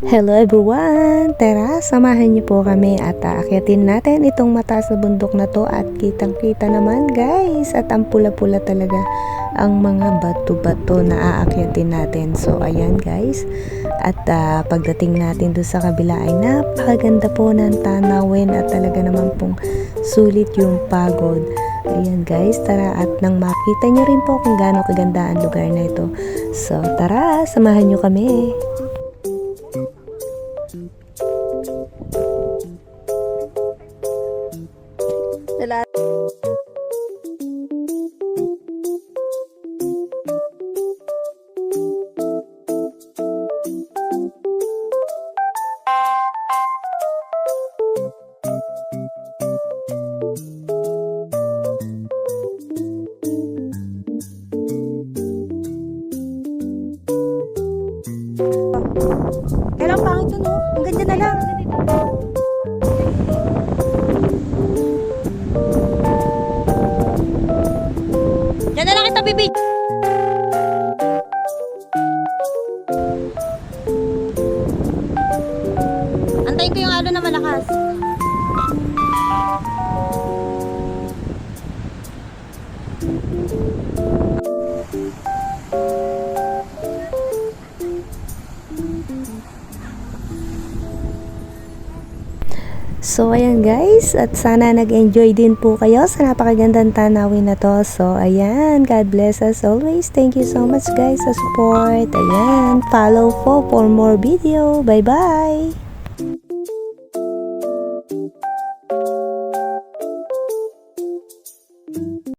Hello everyone! Tara, samahan niyo po kami at aakyatin natin itong mataas na bundok na to at kitang kita naman guys at ang pula-pula talaga ang mga bato-bato na aakyatin natin. So ayan guys at ah, pagdating natin doon sa kabila ay napakaganda po ng tanawin at talaga naman pong sulit yung pagod. Ayan guys, tara at nang makita nyo rin po kung gaano kaganda ang lugar na ito. So tara, samahan nyo kami. Dala Thank you. Kailang pangit yun, no? Ang ganda na lang. Diyan na lang kita, bibi. Antayin ko yung alo na malakas. So, ayan guys, at sana nag-enjoy din po kayo sa napakagandang tanawin na to. So, ayan, God bless us always. Thank you so much guys sa support. Ayan, follow po for more video. Bye-bye!